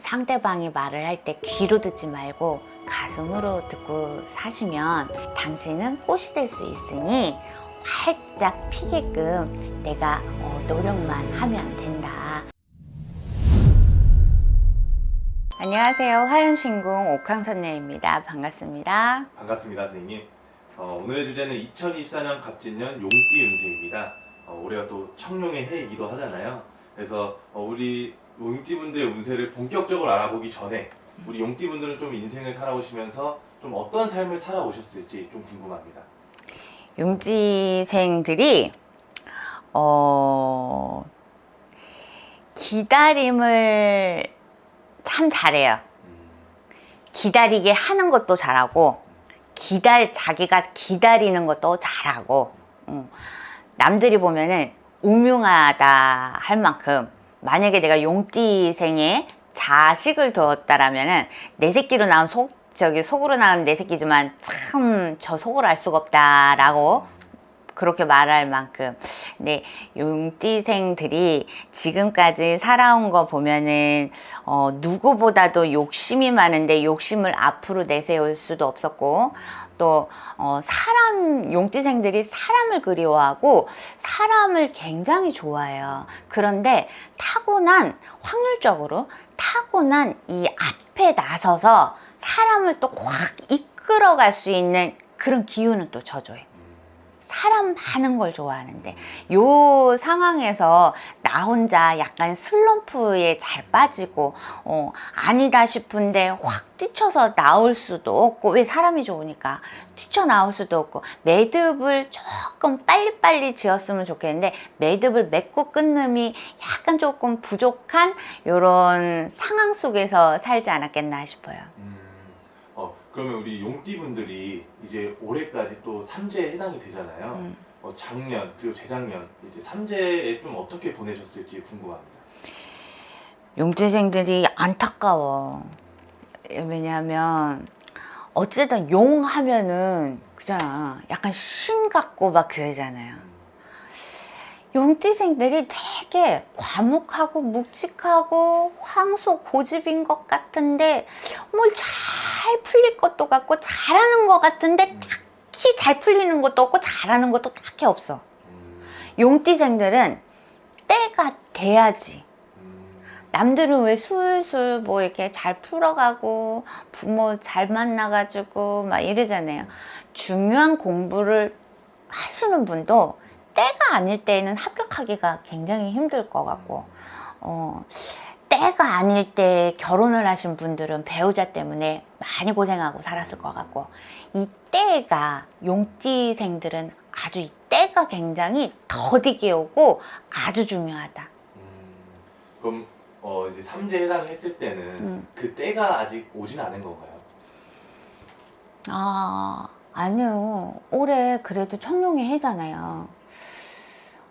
상대방이 말을 할 때 귀로 듣지 말고 가슴으로 듣고 사시면 당신은 꽃이 될 수 있으니 활짝 피게끔 내가 어, 노력만 하면 된다. 안녕하세요. 화연신궁 옥황선녀입니다. 반갑습니다. 반갑습니다, 선생님. 어, 오늘의 주제는 2024년 갑진년 용띠 운세입니다. 어, 올해가 또 청룡의 해이기도 하잖아요. 그래서 어, 우리 용띠 분들의 운세를 본격적으로 알아보기 전에 우리 용띠 분들은 좀 인생을 살아오시면서 좀 어떤 삶을 살아오셨을지 좀 궁금합니다. 용지생들이 어 기다림을 참 잘해요. 음, 기다리게 하는 것도 잘하고 기다리 자기가 기다리는 것도 잘하고 음. 남들이 보면은 우명하다 할 만큼 만약에 내가 용띠생에 자식을 두었다라면은 내 새끼로 나온 속 저기 속으로 나온 내 새끼지만 참 저 속을 알 수가 없다라고 그렇게 말할 만큼. 네 용띠생들이 지금까지 살아온 거 보면은 어, 누구보다도 욕심이 많은데 욕심을 앞으로 내세울 수도 없었고 또 어, 사람 용띠생들이 사람을 그리워하고 사람을 굉장히 좋아해요. 그런데 타고난 확률적으로 타고난 이 앞에 나서서 사람을 또 확 이끌어갈 수 있는 그런 기운은 또 저조해. 음, 사람 많은 걸 좋아하는데 요 상황에서 나 혼자 약간 슬럼프에 잘 빠지고 어, 아니다 싶은데 확 뛰쳐서 나올 수도 없고 왜 사람이 좋으니까 뛰쳐 나올 수도 없고 매듭을 조금 빨리빨리 지었으면 좋겠는데 매듭을 맺고 끊음이 약간 조금 부족한 요런 상황 속에서 살지 않았겠나 싶어요. 음, 어, 그러면 우리 용띠 분들이 이제 올해까지 또 삼재에 해당이 되잖아요. 음. 어, 작년 그리고 재작년 이제 삼재에 좀 어떻게 보내셨을지 궁금합니다. 용재생들이 안타까워. 왜냐하면 어쨌든 용 하면은 그잖아. 약간 신 같고 막 그러잖아요. 용띠생들이 되게 과묵하고 묵직하고 황소 고집인 것 같은데 뭘 잘 풀릴 것도 같고 잘하는 것 같은데 딱히 잘 풀리는 것도 없고 잘하는 것도 딱히 없어. 음, 용띠생들은 때가 돼야지. 음, 남들은 왜 술술 뭐 이렇게 잘 풀어가고 부모 잘 만나가지고 막 이러잖아요. 중요한 공부를 하시는 분도 때가 아닐 때에는 합격하기가 굉장히 힘들 것 같고, 어, 때가 아닐 때 결혼을 하신 분들은 배우자 때문에 많이 고생하고 살았을 것 같고, 이 때가 용띠생들은 아주 이 때가 굉장히 더디게 오고 아주 중요하다. 음, 그럼 어, 이제 삼재 해당했을 때는 음. 그 때가 아직 오진 않은 건가요? 아, 아니요. 올해 그래도 청룡의 해잖아요.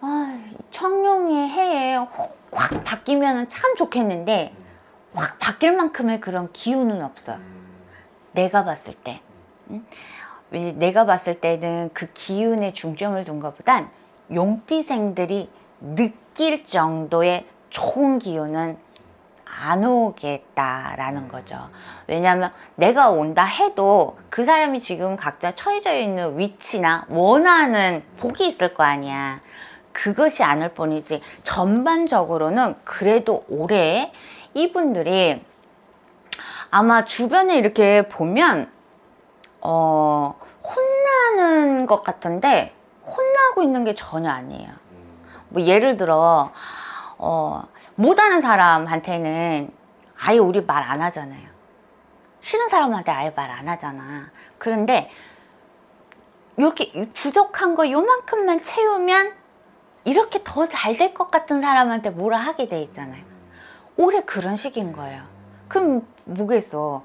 아, 청룡의 해에 확, 확 바뀌면 참 좋겠는데, 음, 확 바뀔 만큼의 그런 기운은 없어요. 음, 내가 봤을 때. 응? 왜 내가 봤을 때는 그 기운에 중점을 둔 것보단 용띠생들이 느낄 정도의 좋은 기운은 안 오겠다라는 거죠. 왜냐하면 내가 온다 해도 그 사람이 지금 각자 처해져 있는 위치나 원하는 복이 있을 거 아니야. 그것이 아닐 뿐이지 전반적으로는 그래도 올해 이분들이 아마 주변에 이렇게 보면 어 혼나는 것 같은데 혼나고 있는 게 전혀 아니에요. 음, 뭐 예를 들어 어 못하는 사람한테는 아예 우리 말 안 하잖아요. 싫은 사람한테 아예 말 안 하잖아. 그런데 이렇게 부족한 거 요만큼만 채우면 이렇게 더 잘 될 것 같은 사람한테 뭐라 하게 돼 있잖아요. 올해 그런 식인 거예요. 그럼 뭐겠어.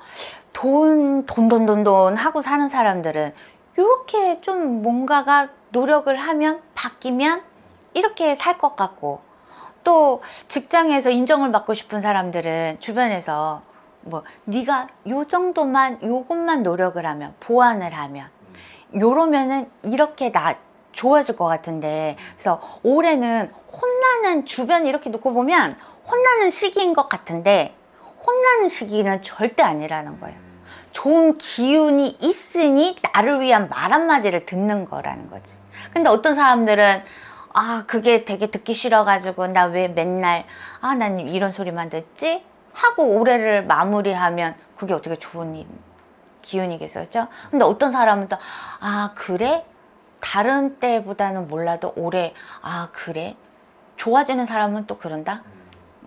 돈, 돈, 돈, 돈, 돈 하고 사는 사람들은 이렇게 좀 뭔가가 노력을 하면 바뀌면 이렇게 살 것 같고 또 직장에서 인정을 받고 싶은 사람들은 주변에서 뭐 네가 요 정도만 요것만 노력을 하면 보완을 하면 음, 요러면은 이렇게 나 좋아질 것 같은데 그래서 올해는 혼나는 주변 이렇게 놓고 보면 혼나는 시기인 것 같은데 혼나는 시기는 절대 아니라는 거예요. 좋은 기운이 있으니 나를 위한 말 한마디를 듣는 거라는 거지. 근데 어떤 사람들은 아, 그게 되게 듣기 싫어가지고 나 왜 맨날 아, 난 이런 소리만 듣지? 하고 올해를 마무리하면 그게 어떻게 좋은 일, 기운이겠어요. 그죠? 근데 어떤 사람은 또 아, 그래? 다른 때보다는 몰라도 올해 아, 그래? 좋아지는 사람은 또 그런다?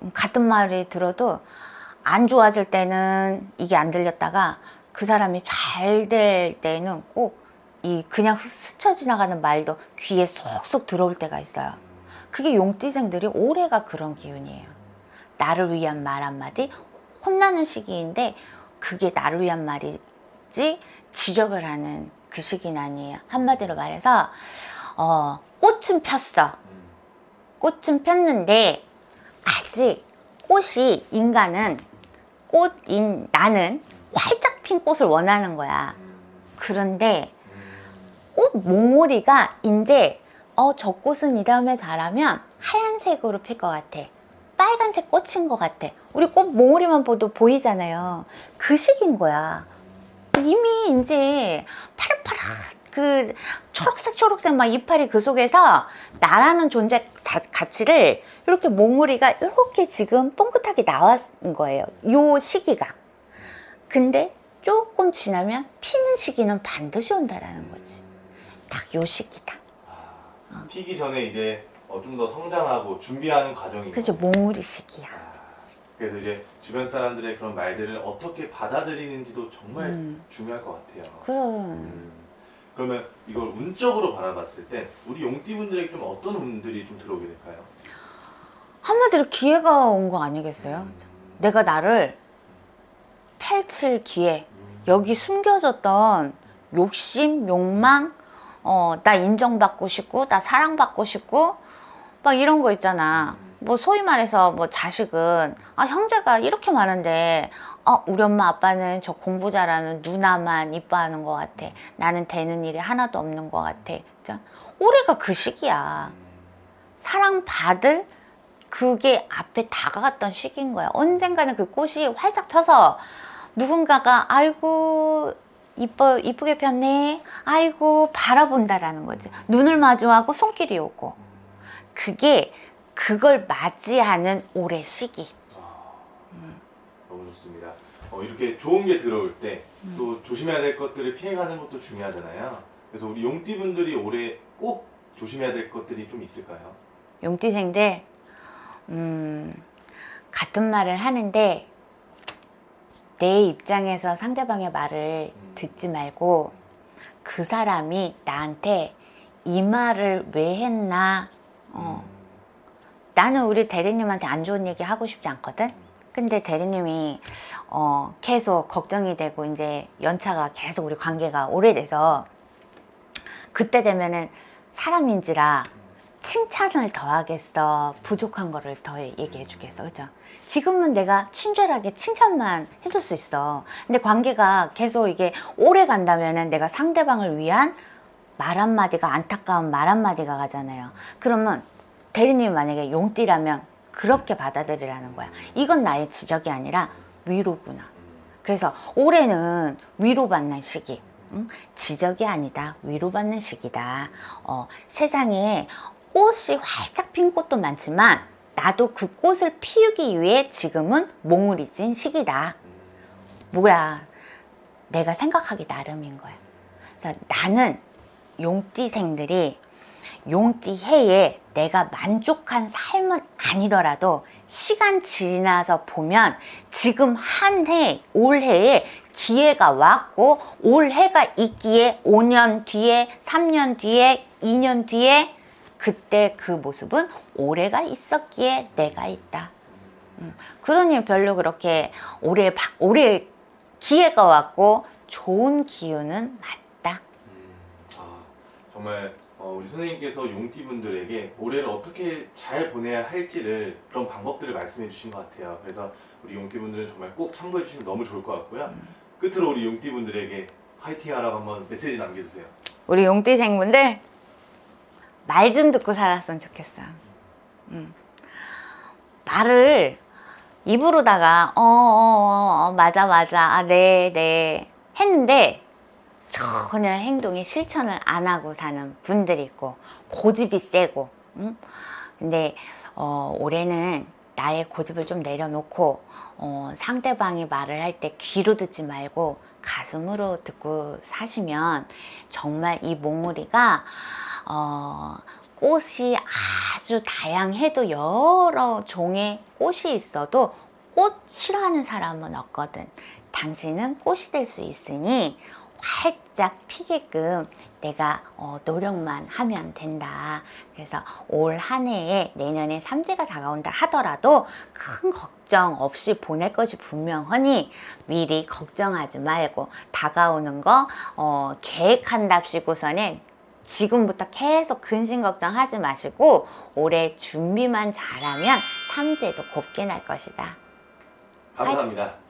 음, 같은 말이 들어도 안 좋아질 때는 이게 안 들렸다가 그 사람이 잘 될 때는 꼭 이 그냥 스쳐 지나가는 말도 귀에 쏙쏙 들어올 때가 있어요. 그게 용띠생들이 올해가 그런 기운이에요. 나를 위한 말 한마디 혼나는 시기인데 그게 나를 위한 말이지 지적을 하는 그 시기는 아니에요. 한마디로 말해서 어, 꽃은 폈어. 꽃은 폈는데 아직 꽃이 인간은 꽃인 나는 활짝 핀 꽃을 원하는 거야. 그런데 꽃 몽오리가 이제 어, 저 꽃은 이 다음에 자라면 하얀색으로 필 것 같아. 빨간색 꽃인 것 같아. 우리 꽃 몽오리만 봐도 보이잖아요. 그 시기인 거야. 이미 이제 파릇파릇 그 초록색 초록색 막 이파리 그 속에서 나라는 존재 자- 가치를 이렇게 몽우리가 이렇게 지금 뻥긋하게 나왔는 거예요. 요 시기가. 근데 조금 지나면 피는 시기는 반드시 온다라는 거지. 딱 요 시기다. 아, 피기 전에 이제 어, 좀더 성장하고 준비하는 과정이 그죠 몽우리 시기야. 아, 그래서 이제 주변 사람들의 그런 말들을 어떻게 받아들이는지도 정말 음, 중요할 것 같아요. 그럼 음, 그러면 이걸 운적으로 바라봤을 때 우리 용띠분들에게 좀 어떤 운들이 좀 들어오게 될까요? 한마디로 기회가 온 거 아니겠어요? 음, 내가 나를 펼칠 기회. 음, 여기 숨겨졌던 욕심, 욕망, 어, 나 인정받고 싶고, 나 사랑받고 싶고, 막 이런 거 있잖아. 뭐 소위 말해서 뭐 자식은, 아, 형제가 이렇게 많은데, 어, 우리 엄마 아빠는 저 공부 잘하는 누나만 이뻐하는 것 같아. 나는 되는 일이 하나도 없는 것 같아. 그죠? 올해가 그 시기야. 사랑받을 그게 앞에 다가갔던 시기인 거야. 언젠가는 그 꽃이 활짝 펴서 누군가가 아이고 이뻐 이쁘게 폈네. 아이고 바라본다라는 거지. 눈을 마주하고 손길이 오고. 그게 그걸 맞이하는 올해 시기. 아, 음. 너무 좋습니다. 어, 이렇게 좋은 게 들어올 때 음. 또 조심해야 될 것들을 피해가는 것도 중요하잖아요. 그래서 우리 용띠분들이 올해 꼭 조심해야 될 것들이 좀 있을까요? 용띠생들 음, 같은 말을 하는데 내 입장에서 상대방의 말을 음. 듣지 말고 그 사람이 나한테 이 말을 왜 했나 어, 음, 나는 우리 대리님한테 안 좋은 얘기 하고 싶지 않거든. 근데 대리님이 어, 계속 걱정이 되고 이제 연차가 계속 우리 관계가 오래돼서 그때 되면은 사람인지라 칭찬을 더 하겠어. 부족한 거를 더 얘기해 주겠어. 그죠? 지금은 내가 친절하게 칭찬만 해줄 수 있어. 근데 관계가 계속 이게 오래 간다면은 내가 상대방을 위한 말 한마디가 안타까운 말 한마디가 가잖아요. 그러면 대리님이 만약에 용띠라면 그렇게 받아들이라는 거야. 이건 나의 지적이 아니라 위로구나. 음, 그래서 올해는 위로받는 시기. 응? 지적이 아니다. 위로받는 시기다. 어, 세상에 꽃이 활짝 핀 꽃도 많지만 나도 그 꽃을 피우기 위해 지금은 몽울이 진 시기다. 음, 뭐야. 내가 생각하기 나름인 거야. 그래서 나는 용띠생들이 용띠 해에 내가 만족한 삶은 아니더라도 시간 지나서 보면 지금 한 해, 올해에 기회가 왔고 올해가 있기에 5년 뒤에, 3년 뒤에, 2년 뒤에 그때 그 모습은 올해가 있었기에 내가 있다. 음, 그러니 별로 그렇게 올해, 바- 올해 기회가 왔고 좋은 기운은 맞다. 음, 아, 정말 어, 우리 선생님께서 용띠분들에게 올해를 어떻게 잘 보내야 할지를 그런 방법들을 말씀해 주신 것 같아요. 그래서 우리 용띠분들은 정말 꼭 참고해 주시면 너무 좋을 것 같고요. 끝으로 우리 용띠분들에게 화이팅 하라고 한번 메시지 남겨주세요. 우리 용띠생분들 말 좀 듣고 살았으면 좋겠어. 음. 말을 입으로다가 어, 어, 어, 어, 맞아 맞아 아, 네, 네 했는데 전혀 행동에 실천을 안 하고 사는 분들이 있고 고집이 세고 응? 근데 어, 올해는 나의 고집을 좀 내려놓고 어, 상대방이 말을 할 때 귀로 듣지 말고 가슴으로 듣고 사시면 정말 이 몽우리가 어, 꽃이 아주 다양해도 여러 종의 꽃이 있어도 꽃 싫어하는 사람은 없거든. 당신은 꽃이 될 수 있으니 활짝 피게끔 내가 어, 노력만 하면 된다. 그래서 올 한 해에 내년에 삼재가 다가온다 하더라도 큰 걱정 없이 보낼 것이 분명하니 미리 걱정하지 말고 다가오는 거 어, 계획한답시고서는 지금부터 계속 근심 걱정하지 마시고 올해 준비만 잘하면 삼재도 곱게 날 것이다. 감사합니다.